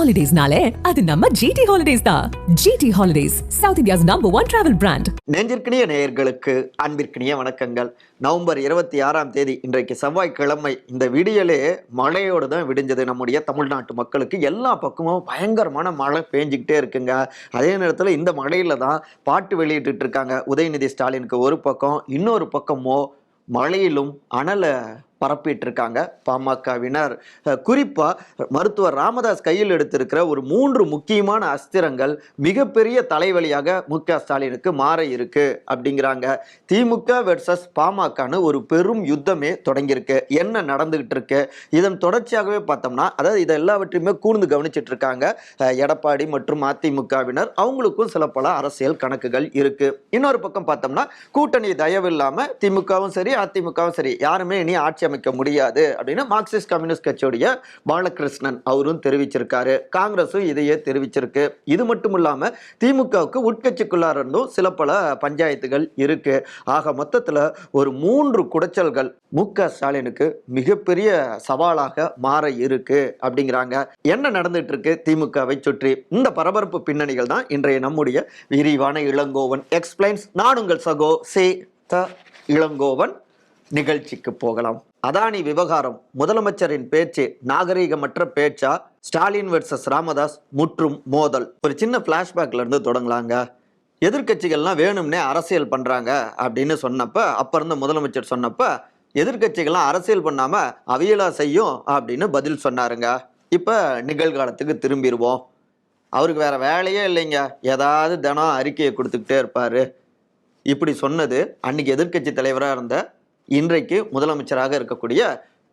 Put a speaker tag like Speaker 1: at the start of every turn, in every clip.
Speaker 1: ஹாலிடேஸ்னாலே அது நம்ம ஜிடி ஹாலிடேஸ் தான். GT holidays south India's number one travel brand
Speaker 2: நெஞ்சிற்கினிய நேயர்களுக்கு அன்பிற்கினிய வணக்கங்கள். நவம்பர் இருபத்தி ஆறாம் தேதி இன்றைக்கு செவ்வாய்க்கிழமை இந்த விடியலே மழையோடு தான் விடிஞ்சது. நம்முடைய தமிழ்நாட்டு மக்களுக்கு எல்லா பக்கமும் பயங்கரமான மழை பேஞ்சிக்கிட்டே இருக்குங்க. அதே நேரத்தில் இந்த மழையில தான் பாட்டு வெளியிட்டு இருக்காங்க. உதயநிதி ஸ்டாலினுக்கு ஒரு பக்கம் இன்னொரு பக்கமோ மழையிலும் அனலை பரப்பிட்டு இருக்காங்க பாமகவினர் குறிப்பாக மருத்துவர் ராமதாஸ் கையில் எடுத்திருக்கிற ஒரு மூன்று முக்கியமான அஸ்திரங்கள் மிகப்பெரிய தலைவலியாக மு க ஸ்டாலினுக்கு மாற இருக்கு அப்படிங்கிறாங்க. திமுக வெர்சஸ் பாமகன்னு ஒரு பெரும் யுத்தமே தொடங்கியிருக்கு. என்ன நடந்துகிட்டு இருக்கு இதன் தொடர்ச்சியாகவே பார்த்தோம்னா அதாவது இதை எல்லாவற்றையுமே கூர்ந்து கவனிச்சிட்டு இருக்காங்க எடப்பாடி மற்றும் அதிமுகவினர். அவங்களுக்கும் சில பல அரசியல் கணக்குகள் இருக்கு. இன்னொரு பக்கம் பார்த்தோம்னா கூட்டணி தயவு திமுகவும் சரி அதிமுகவும் சரி யாருமே இனி ஆட்சி அமைக்க முடியாது அப்படின்னு மார்க்சிஸ்ட் கம்யூனிஸ்ட் கட்சியுடைய பாலகிருஷ்ணன் அவரும் தெரிவிச்சிருக்காரு. காங்கிரஸும் இதையே தெரிவிச்சிருக்கு. இது மட்டும் இல்லாமல் திமுகவுக்கு உட்கட்சிக்குள்ளார இருந்தும் சில பல பஞ்சாயத்துகள் இருக்கு. ஆக மொத்தத்தில் ஒரு மூன்று குடைச்சல்கள் மு க ஸ்டாலினுக்கு மிகப்பெரிய சவாலாக மாற இருக்கு அப்படிங்கிறாங்க. என்ன நடந்துட்டு இருக்கு திமுகவை சுற்றி? இந்த பரபரப்பு பின்னணிகள் தான் இன்றைய நம்முடைய விரிவான இளங்கோவன். எக்ஸ்பிளைன்ஸ் நான் உங்கள் சகோ சே த இளங்கோவன். நிகழ்ச்சிக்கு போகலாம். அதானி விவகாரம் முதலமைச்சரின் பேச்சு நாகரீகமற்ற பேச்சா? ஸ்டாலின் வெர்சஸ் ராமதாஸ் முற்றும் மோதல். ஒரு சின்ன பிளாஷ்பேக்ல இருந்து தொடங்கலாங்க. எதிர்க்கட்சிகள்லாம் வேணும்னே அரசியல் பண்றாங்க அப்படின்னு சொன்னப்ப அப்ப இருந்த முதலமைச்சர் சொன்னப்ப எதிர்க்கட்சிகள்லாம் அரசியல் பண்ணாம அவியலா செய்யும் அப்படின்னு பதில் சொன்னாருங்க. இப்ப நிகழ்காலத்துக்கு திரும்பிடுவோம் அவருக்கு வேற வேலையே இல்லைங்க. ஏதாவது தினம் அறிக்கையை கொடுத்துக்கிட்டே இருப்பாரு. இப்படி சொன்னது அன்னைக்கு எதிர்க்கட்சி தலைவராக இருந்த இன்றைக்கு முதலமைச்சராக இருக்கக்கூடிய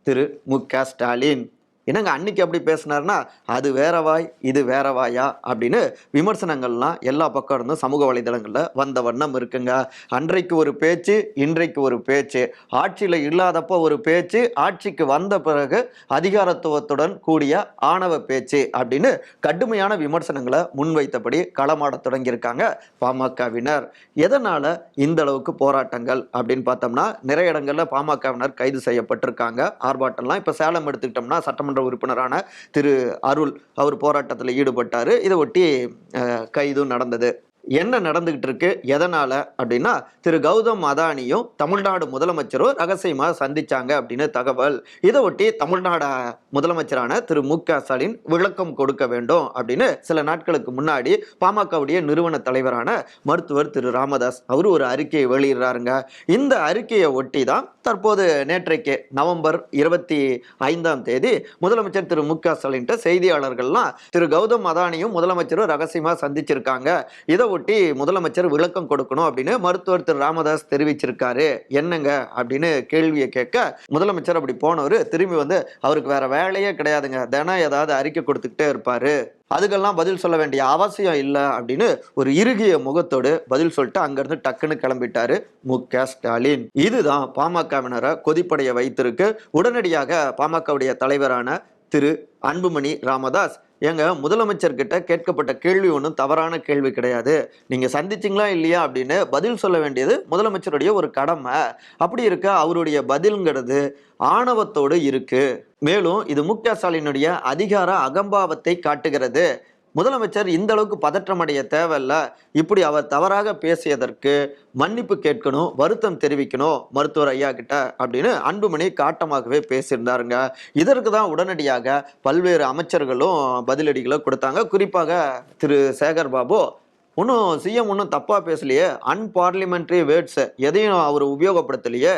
Speaker 2: திரு மு க ஸ்டாலின். என்னங்க அன்னைக்கு அப்படி பேசினார்னா அது வேறவாய் இது வேறவாயா அப்படின்னு விமர்சனங்கள்லாம் எல்லா பக்கம் இருந்தும் சமூக வலைதளங்களில் வந்த வண்ணம் இருக்குங்க. அன்றைக்கு ஒரு பேச்சு இன்றைக்கு ஒரு பேச்சு. ஆட்சியில் இல்லாதப்போ ஒரு பேச்சு ஆட்சிக்கு வந்த பிறகு அதிகாரத்துவத்துடன் கூடிய ஆணவ பேச்சு அப்படின்னு கடுமையான விமர்சனங்களை முன்வைத்தபடி களமாடத் தொடங்கியிருக்காங்க பாமகவினர். எதனால் இந்த அளவுக்கு போராட்டங்கள் அப்படின்னு பார்த்தோம்னா நிறைய இடங்களில் பாமகவினர் கைது செய்யப்பட்டிருக்காங்க. ஆர்ப்பாட்டம்லாம் இப்போ சேலம் எடுத்துக்கிட்டோம்னா சட்டமன்ற உறுப்பினரான திரு அருள் அவர் போராட்டத்தில் ஈடுபட்டார். இதை ஒட்டி கைதும் நடந்தது. என்ன நடந்துகிட்டு இருக்கு எதனால அப்படின்னா திரு கௌதம் அதானியும் தமிழ்நாடு முதலமைச்சரும் ரகசியமாக சந்திச்சாங்க அப்படின்னு தகவல். இதை ஒட்டி தமிழ்நாடு முதலமைச்சரான திரு மு க ஸ்டாலின் விளக்கம் கொடுக்க வேண்டும் அப்படின்னு சில நாட்களுக்கு முன்னாடி பாமகவுடைய நிறுவன தலைவரான மருத்துவர் திரு ராமதாஸ் அவர் ஒரு அறிக்கையை வெளியிடுறாருங்க. இந்த அறிக்கையை ஒட்டி தான் தற்போது நேற்றைக்கு நவம்பர் இருபத்தி ஐந்தாம் தேதி முதலமைச்சர் திரு மு க ஸ்டாலின்ட்ட செய்தியாளர்கள்லாம் திரு கௌதம் அதானியும் முதலமைச்சரும் ரகசியமாக சந்திச்சிருக்காங்க. இதை ஒட்டி முதலமைச்சர் விளக்கம் கொடுக்கணும் அப்படின்னு மருத்துவர் திரு ராமதாஸ் தெரிவிச்சிருக்காரு. என்னங்க? அப்படின்னு கேள்வியை கேட்க முதலமைச்சர் அப்படி போனவர் திரும்பி வந்து அவருக்கு வேற வேலையே கிடையாதுங்க. தினம் ஏதாவது அறிக்கை கொடுத்துக்கிட்டே இருப்பாரு. அதுக்கெல்லாம் பதில் சொல்ல வேண்டிய அவசியம் இல்லை அப்படின்னு ஒரு இறுகிய முகத்தோடு பதில் சொல்லிட்டு அங்கேருந்து டக்குன்னு கிளம்பிட்டாரு மு. க. ஸ்டாலின். இதுதான் பாமகவினரை கொதிப்படைய வைத்திருக்கு. உடனடியாக பாமகவுடைய தலைவரான திரு அன்புமணி ராமதாஸ் எங்க முதலமைச்சர் கிட்ட கேட்கப்பட்ட கேள்வி ஒன்றும் தவறான கேள்வி கிடையாது. நீங்க சந்திச்சிங்களா இல்லையா அப்படின்னு பதில் சொல்ல வேண்டியது முதலமைச்சருடைய ஒரு கடமை. அப்படி இருக்க அவருடைய பதில்ங்கிறது ஆணவத்தோடு இருக்கு. மேலும் இது மு க ஸ்டாலினுடைய அதிகார அகம்பாவத்தை காட்டுகிறது. முதலமைச்சர் இந்த அளவுக்கு பதற்றமடைய தேவையில்ல. இப்படி அவர் தவறாக பேசியதற்கு மன்னிப்பு கேட்கணும் வருத்தம் தெரிவிக்கணும் மருத்துவர் ஐயா கிட்ட அப்படின்னு அன்புமணி காட்டமாகவே பேசியிருந்தாருங்க. இதற்கு தான் உடனடியாக பல்வேறு அமைச்சர்களும் பதிலடிகளை கொடுத்தாங்க. குறிப்பாக திரு சேகர் பாபு ஒன்றும் சிஎம் ஒன்றும் தப்பாக பேசலையே. Unparliamentary words. எதையும் அவர் உபயோகப்படுத்தலையே.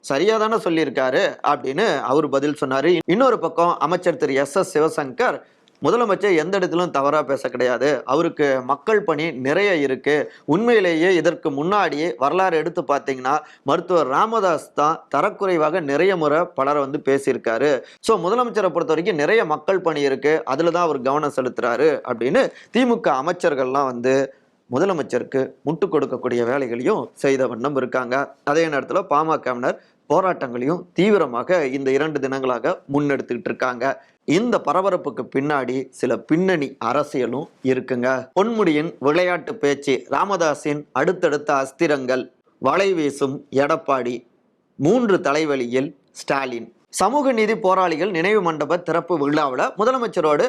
Speaker 2: சரியாக தானே சொல்லியிருக்காரு? அப்படின்னு அவர் பதில் சொன்னார். இன்னொரு பக்கம் அமைச்சர் திரு எஸ் எஸ் சிவசங்கர் முதலமைச்சர் எந்த இடத்திலும் தவறா பேச கிடையாது. அவருக்கு மக்கள் பணி நிறைய இருக்கு. உண்மையிலேயே இதற்கு முன்னாடியே வரலாறு எடுத்து பார்த்தீங்கன்னா மருத்துவர் ராமதாஸ் தான் தரக்குறைவாக நிறைய முறை பலரை வந்து பேசியிருக்காரு. ஸோ முதலமைச்சரை பொறுத்த வரைக்கும் நிறைய மக்கள் பணி இருக்கு. அதில் தான் அவர் கவனம் செலுத்துறாரு அப்படின்னு திமுக அமைச்சர்கள்லாம் வந்து முதலமைச்சருக்கு முட்டு கொடுக்கக்கூடிய வேலைகளையும் செய்த வண்ணம் இருக்காங்க. அதே நேரத்தில் பாமகவினர் போராட்டங்களையும் தீவிரமாக இந்த இரண்டு தினங்களாக முன்னெடுத்துக்கிட்டு இருக்காங்க. இந்த பரபரப்புக்கு பின்னாடி சில பின்னணி அரசியலும் இருக்குங்க. பொன்முடியின் விளையாட்டு பேச்சு ராமதாஸின் அடுத்தடுத்த அஸ்திரங்கள் வலை வீசும் எடப்பாடி மூன்று தலைவலியில் ஸ்டாலின். சமூக நீதி போராளிகள் நினைவு மண்டப திறப்பு விழாவில் முதலமைச்சரோடு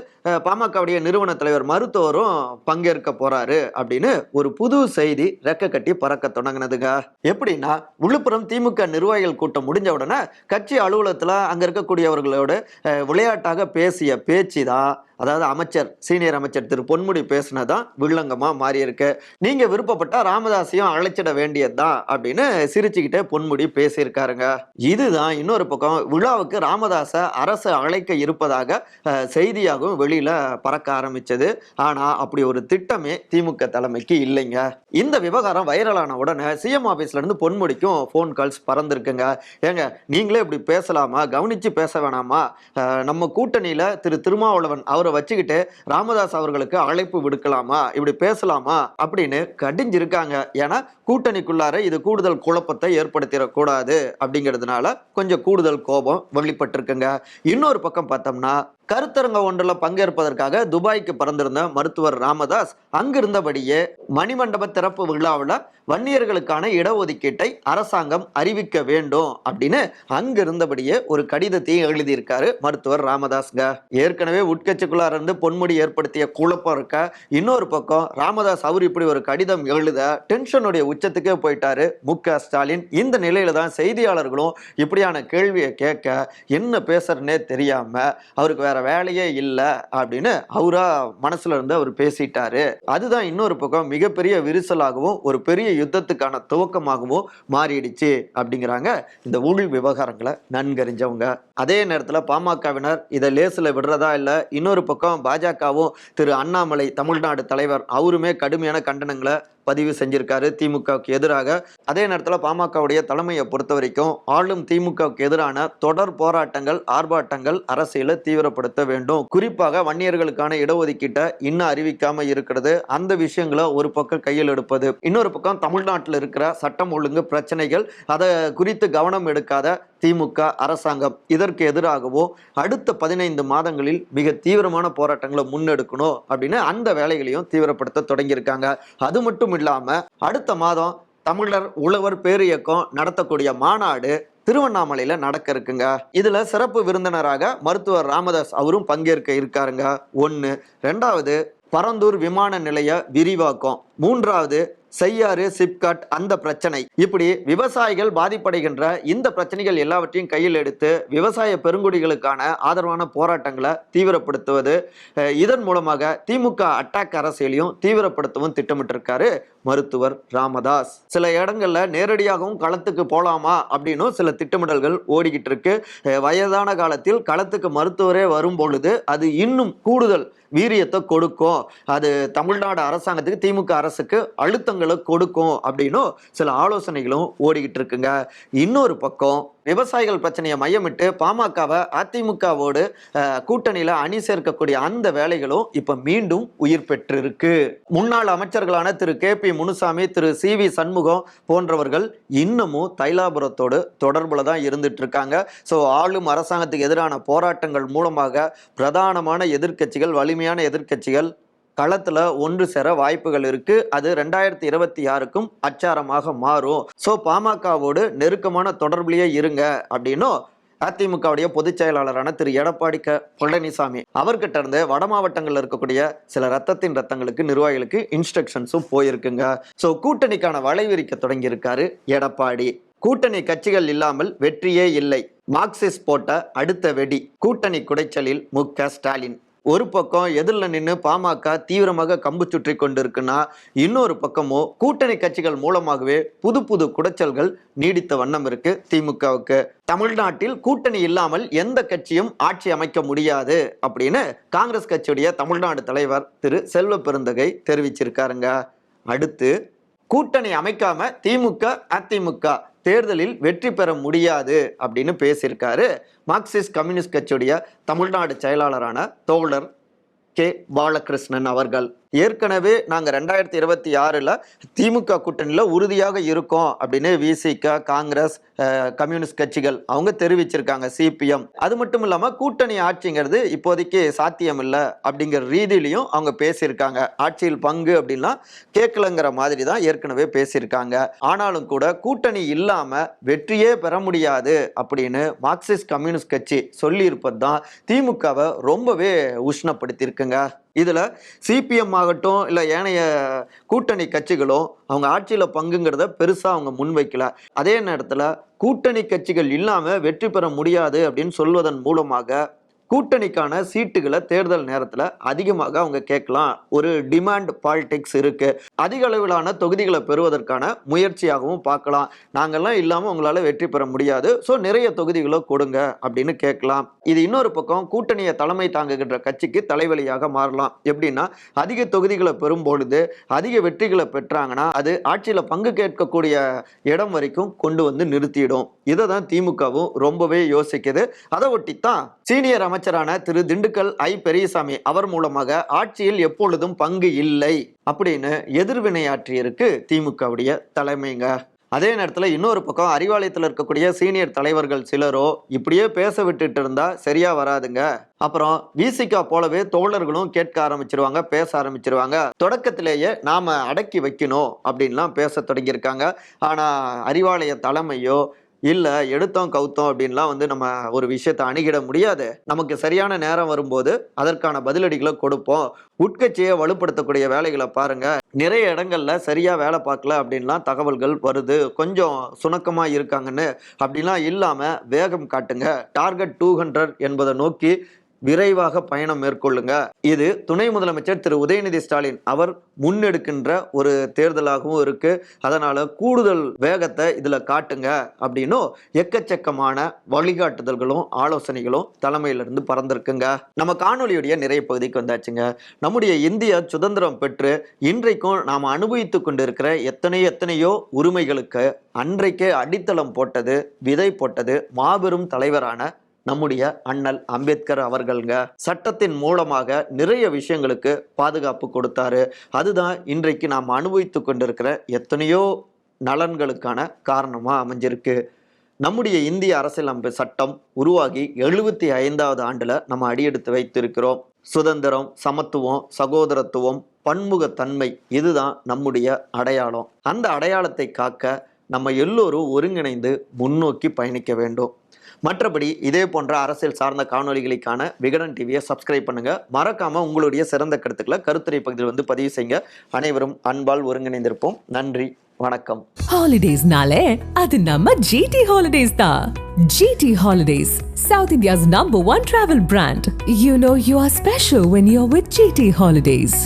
Speaker 2: பாமகவுடைய நிறுவன தலைவர் மருத்துவரும் பங்கேற்க போறாரு அப்படின்னு ஒரு புது செய்தி ரெக்க கட்டி பறக்க தொடங்கினதுங்க. எப்படின்னா விழுப்புரம் திமுக நிர்வாகிகள் கூட்டம் முடிஞ்ச உடனே கட்சி அலுவலகத்தில் அங்கே இருக்கக்கூடியவர்களோடு விளையாட்டாக பேசிய பேச்சு தான் அதாவது அமைச்சர் சீனியர் அமைச்சர் திரு பொன்முடி பேசினதான் வில்லங்கமாக மாறியிருக்கு. நீங்கள் விருப்பப்பட்டால் ராமதாஸையும் அழைச்சிட வேண்டியதுதான் அப்படின்னு சிரிச்சுக்கிட்டே பொன்முடி பேசியிருக்காருங்க. இதுதான் இன்னொரு பக்கம் விழாவுக்கு ராமதாசை அரசு அழைக்க இருப்பதாக செய்தியாகவும் வெளியில் பறக்க ஆரம்பித்தது ஆனால் அப்படி ஒரு திட்டமே திமுக தலைமைக்கு இல்லைங்க. இந்த விவகாரம் வைரலான உடனே சிஎம் ஆஃபீஸ்லேருந்து பொன்முடிக்கும் ஃபோன் கால்ஸ் பறந்துருக்குங்க. ஏங்க நீங்களே இப்படி பேசலாமா? கவனித்து பேச வேணாமா? நம்ம கூட்டணியில் திரு திருமாவளவன் அவர் வச்சுக்கிட்டு ராமதாஸ் அவர்களுக்கு அழைப்பு விடுக்கலாமா? இப்படி பேசலாமா? அப்படின்னு கடிஞ்சிருக்காங்க. ஏன்னா கூட்டணிக்குள்ளார இது கூடுதல் குழப்பத்தை ஏற்படுத்திடக்கூடாது அப்படிங்கிறதுனால கொஞ்சம் கூடுதல் கோபம் வெளிப்பட்டிருக்குங்க. இன்னொரு பக்கம் பார்த்தோம்னா கருத்தரங்க ஒன்றில் பங்கேற்பதற்காக துபாய்க்கு பறந்திருந்த மருத்துவர் ராமதாஸ் அங்கிருந்தபடியே மணிமண்டப திறப்பு விழாவில் வன்னியர்களுக்கான இடஒதுக்கீட்டை அரசாங்கம் அறிவிக்க வேண்டும் அப்படின்னு அங்கிருந்தபடியே ஒரு கடிதத்தையும் எழுதியிருக்காரு மருத்துவர் ராமதாஸ்ங்க. ஏற்கனவே உட்கட்சிக்குள்ளார இருந்து பொன்முடி ஏற்படுத்திய குழப்பம் இருக்க இன்னொரு பக்கம் ராமதாஸ் அவர் இப்படி ஒரு கடிதம் எழுத டென்ஷனுடைய உச்சத்துக்கே போயிட்டாரு. மு ஸ்டாலின் இந்த நிலையில தான் செய்தியாளர்களும் இப்படியான கேள்வியை கேட்க என்ன பேசுறனே தெரியாம அவருக்கு வேற வேலையே இல்லை அப்படின்னு அவரா மனசுல இருந்து அவர் பேசிட்டாரு. அதுதான் இன்னொரு பக்கம் மிகப்பெரிய விரிசலாகவும் ஒரு பெரிய யுத்தத்துக்கான துவக்கமாகவும் மாறிடுச்சு அப்படிங்கிறாங்க இந்த ஊழல் விவகாரங்களை நன்கறிஞ்சவங்க. அதே நேரத்தில் பாமகவினர் இதை லேசில் விடுறதா இல்லை இன்னொரு பக்கம் பாஜகவும் திரு அண்ணாமலை தமிழ்நாடு தலைவர் அவருமே கடுமையான கண்டனங்களை பதிவு செஞ்சிருக்காரு திமுகவுக்கு எதிராக. அதே நேரத்தில் பாமகவுடைய தலைமையை பொறுத்த வரைக்கும் ஆளும் திமுகவுக்கு எதிரான தொடர் போராட்டங்கள் ஆர்ப்பாட்டங்கள் அரசியலை தீவிரப்படுத்த வேண்டும். குறிப்பாக வன்னியர்களுக்கான இடஒதுக்கீட்டை இன்னும் அறிவிக்காம இருக்கிறது. அந்த விஷயங்களை ஒரு பக்கம் கையில் எடுப்பது. இன்னொரு பக்கம் தமிழ்நாட்டில் இருக்கிற சட்டம் ஒழுங்கு பிரச்சனைகள் அதை குறித்து கவனம் எடுக்காத திமுக அரசாங்கம் இதற்கு எதிராகவோ அடுத்த பதினைந்து மாதங்களில் மிக தீவிரமான போராட்டங்களை முன்னெடுக்கணும் அப்படின்னு அந்த வேலைகளையும் தீவிரப்படுத்த தொடங்கியிருக்காங்க. அது மட்டும் இல்லாம அடுத்த மாதம் தமிழர் உழவர் பேரியக்கம் நடத்தக்கூடிய மாநாடு திருவண்ணாமலையில நடக்க இருக்குங்க. இதுல சிறப்பு விருந்தினராக மருத்துவர் ராமதாஸ் அவரும் பங்கேற்க இருக்காருங்க. ஒன்று ரெண்டாவது பரந்தூர் விமான நிலைய விரிவாக்கம். மூன்றாவது செய்யாறு சிப்காட் அந்த பிரச்சனை. இப்படி விவசாயிகள் பாதிப்படைகின்ற இந்த பிரச்சனைகள் எல்லாவற்றையும் கையில் எடுத்து விவசாய பெருங்குடிகளுக்கான ஆதரவான போராட்டங்களை தீவிரப்படுத்துவது இதன் மூலமாக திமுக அட்டாக் அரசியலையும் தீவிரப்படுத்தவும் திட்டமிட்டிருக்காரு மருத்துவர் ராமதாஸ். சில இடங்கள்ல நேரடியாகவும் களத்துக்கு போலாமா அப்படின்னும் சில திட்டமிடல்கள் ஓடிக்கிட்டு இருக்கு. வயதான காலத்தில் களத்துக்கு மருத்துவரே வரும் பொழுது அது இன்னும் கூடுதல் வீரியத்தை கொடுக்கும். அது தமிழ்நாடு அரசாங்கத்துக்கு திமுக அரசுக்கு அழுத்தங்களை கொடுக்கும் அப்படின்னும் சில ஆலோசனைகளும் ஓடிக்கிட்டு இருக்குங்க. இன்னொரு பக்கம் விவசாயிகள் பிரச்சனையை மையமிட்டு பாமகவை அதிமுகவோடு கூட்டணியில் அணி சேர்க்கக்கூடிய அந்த வேலைகளும் இப்போ மீண்டும் உயிர் பெற்றிருக்கு. முன்னாள் அமைச்சர்களான திரு. கே. பி. முனுசாமி திரு. சி. வி. சண்முகம் போன்றவர்கள் இன்னமும் தைலாபுரத்தோடு தொடர்பில் தான் இருந்துட்டு இருக்காங்க ஸோ ஆளும் அரசாங்கத்துக்கு எதிரான போராட்டங்கள் மூலமாக பிரதானமான எதிர்க்கட்சிகள் வலிமையான எதிர்க்கட்சிகள் களத்துல ஒன்று சேர வாய்ப்புகள் இருக்கு. அது ரெண்டாயிரத்தி இருபத்தி ஆறுக்கும் அச்சாரமாக மாறும். ஸோ பாமகவோடு நெருக்கமான தொடர்புலயே இருங்க அப்படின்னும் அதிமுகவுடைய பொதுச் செயலாளரான திரு. எடப்பாடி க. பழனிசாமி அவர்கிட்ட இருந்து வட மாவட்டங்கள்ல இருக்கக்கூடிய சில ரத்தத்தின் ரத்தங்களுக்கு நிர்வாகிகளுக்கு இன்ஸ்ட்ரக்ஷன்ஸும் போயிருக்குங்க. ஸோ கூட்டணிக்கான வளைவிரிக்க தொடங்கி இருக்காரு எடப்பாடி. கூட்டணி கட்சிகள் இல்லாமல் வெற்றியே இல்லை. மார்க்சிஸ்ட் போட்ட அடுத்த வெடி. கூட்டணி குடைச்சலில் மு ஸ்டாலின். ஒரு பக்கம் எதிரில் நின்று பாமக தீவிரமாக கம்பு சுற்றி கொண்டிருக்குன்னா இன்னொரு பக்கமோ கூட்டணி கட்சிகள் மூலமாகவே புது புது குடைச்சல்கள் நீடித்த வண்ணம் இருக்கு திமுகவுக்கு. தமிழ்நாட்டில் கூட்டணி இல்லாமல் எந்த கட்சியும் ஆட்சி அமைக்க முடியாது அப்படின்னு காங்கிரஸ் கட்சியுடைய தமிழ்நாடு தலைவர் திரு செல்வ பெருந்தகை தெரிவிச்சிருக்காருங்க. அடுத்து கூட்டணி அமைக்காம திமுக அதிமுக தேர்தலில் வெற்றி பெற முடியாது அப்படின்னு பேசியிருக்காரு மார்க்சிஸ்ட் கம்யூனிஸ்ட் கட்சியுடைய தமிழ்நாடு செயலாளரான தோழர் கே பாலகிருஷ்ணன் அவர்கள். ஏற்கனவே நாங்கள் ரெண்டாயிரத்தி இருபத்தி ஆறில் திமுக கூட்டணியில் உறுதியாக இருக்கோம் அப்படின்னு விசிக காங்கிரஸ் கம்யூனிஸ்ட் கட்சிகள் அவங்க தெரிவிச்சிருக்காங்க சிபிஎம் அது மட்டும் இல்லாமல் கூட்டணி ஆட்சிங்கிறது இப்போதைக்கு சாத்தியம் இல்லை அப்படிங்கிற ரீதியிலையும் அவங்க பேசியிருக்காங்க. ஆட்சியில் பங்கு அப்படின்னா கேட்கலங்கிற மாதிரி தான் ஏற்கனவே பேசியிருக்காங்க. ஆனாலும் கூட கூட்டணி இல்லாமல் வெற்றியே பெற முடியாது அப்படின்னு மார்க்சிஸ்ட் கம்யூனிஸ்ட் கட்சி சொல்லியிருப்பது தான் திமுகவை ரொம்பவே உஷ்ணப்படுத்தியிருக்குங்க. இதில் சிபிஎம் ஆகட்டும் இல்லை ஏனைய கூட்டணி கட்சிகளும் அவங்க ஆட்சியில் பங்குங்கிறத பெருசாக அவங்க முன்வைக்கல. அதே நேரத்தில் கூட்டணி கட்சிகள் இல்லாமல் வெற்றி பெற முடியாது அப்படின்னு சொல்வதன் மூலமாக கூட்டணிக்கான சீட்டுகளை தேர்தல் நேரத்தில் அதிகமாக அவங்க கேட்கலாம். ஒரு டிமாண்ட் பாலிடிக்ஸ் இருக்கு. அதிக அளவிலான தொகுதிகளை பெறுவதற்கான முயற்சியாகவும் பார்க்கலாம். நாங்கள்லாம் இல்லாமல் உங்களால் வெற்றி பெற முடியாது. ஸோ நிறைய தொகுதிகளை கொடுங்க அப்படின்னு கேட்கலாம். இது இன்னொரு பக்கம் கூட்டணியை தலைமை தாங்குகின்ற கட்சிக்கு தலைவலியாக மாறலாம். எப்படின்னா அதிக தொகுதிகளை பெறும் பொழுது அதிக வெற்றிகளை பெற்றாங்கன்னா அது ஆட்சியில் பங்கு கேட்கக்கூடிய இடம் வரைக்கும் கொண்டு வந்து நிறுத்திடும். இதை தான் திமுகவும் ரொம்பவே யோசிக்குது. அதை ஒட்டித்தான் சீனியர் அமைச்சரான திரு திண்டுக்கல் ஐ. பெரியசாமி அவர் மூலமாக ஆட்சியில் எப்பொழுதும் பங்கு இல்லை அப்படின்னு எதிர்வினையாற்றியிருக்கு திமுகவுடைய தலைமைங்க. அதே நேரத்தில் இன்னொரு பக்கம் அறிவாலயத்தில் இருக்கக்கூடிய சீனியர் தலைவர்கள் சிலரோ இப்படியே பேச விட்டுட்டு இருந்தா சரியா வராதுங்க. அப்புறம் விசிகா போலவே தோழர்களும் கேட்க ஆரம்பிச்சிருவாங்க பேச ஆரம்பிச்சிருவாங்க. தொடக்கத்திலேயே நாம அடக்கி வைக்கணும் அப்படின்லாம் பேச தொடங்கியிருக்காங்க. ஆனா அறிவாலய தலைமையோ இல்லை எடுத்தோம் கவுத்தோம் அப்படின்லாம் வந்து நம்ம ஒரு விஷயத்தை அணுகிட முடியாது. நமக்கு சரியான நேரம் வரும்போது அதற்கான பதிலடிகளை கொடுப்போம். உட்கட்சியை வலுப்படுத்தக்கூடிய வேலைகளை பாருங்க. நிறைய இடங்கள்ல சரியா வேலை பார்க்கல அப்படின்லாம் தகவல்கள் வருது. கொஞ்சம் சுணக்கமா இருக்காங்கன்னு அப்படிலாம் இல்லாம வேகம் காட்டுங்க. டார்கெட் டூ ஹண்ட்ரட் என்பதை நோக்கி விரைவாக பயணம் மேற்கொள்ளுங்க. இது துணை முதலமைச்சர் திரு. உதயநிதி ஸ்டாலின் அவர் முன்னெடுக்கின்ற ஒரு தேர்தலாகவும் இருக்கு. அதனால கூடுதல் வேகத்தை இதுல காட்டுங்க அப்படின்னும் எக்கச்சக்கமான வழிகாட்டுதல்களும் ஆலோசனைகளும் தலைமையிலிருந்து பறந்திருக்குங்க. நம்ம காணொலியுடைய நிறைய பகுதிக்கு வந்தாச்சுங்க. நம்முடைய இந்தியா சுதந்திரம் பெற்று இன்றைக்கும் நாம் அனுபவித்து கொண்டிருக்கிற எத்தனை எத்தனையோ உரிமைகளுக்கு அன்றைக்கே அடித்தளம் போட்டது விதை போட்டது மாபெரும் தலைவரான நம்முடைய அண்ணல் அம்பேத்கர் அவர்கள்ங்க சட்டத்தின் மூலமாக நிறைய விஷயங்களுக்கு பாதுகாப்பு கொடுத்தாரு. அதுதான் இன்றைக்கு நாம் அனுபவித்து கொண்டிருக்கிற எத்தனையோ நலன்களுக்கான காரணமாக அமைஞ்சிருக்கு. நம்முடைய இந்திய அரசியலமைப்பு சட்டம் உருவாகி எழுபத்தி ஐந்தாவது ஆண்டில் நம்ம அடியெடுத்து வைத்திருக்கிறோம். சுதந்திரம் சமத்துவம் சகோதரத்துவம் பன்முகத்தன்மை இதுதான் நம்முடைய அடையாளம். அந்த அடையாளத்தை காக்க நம்ம எல்லோரும் ஒருங்கிணைந்து முன்னோக்கி பயணிக்க வேண்டும். மற்றபடி இதே போன்ற அரசியல் சார்ந்த காணொளிகளுக்கான விகடன் டிவியை சப்ஸ்கிரைப் பண்ணுங்க. மறக்காம உங்களுடைய சிறந்த கருத்துக்களை கருத்துரை பகுதியில் வந்து பதிவு செய்யுங்க. அனைவரும் அன்பால் ஒருங்கிணைந்திருப்போம். நன்றி வணக்கம்.
Speaker 1: ஹாலிடேஸ்னாலே அது நம்ம ஜிடி ஹாலிடேஸ் தான் GT holidays south India's number one travel brand you know you are special when you are with GT holidays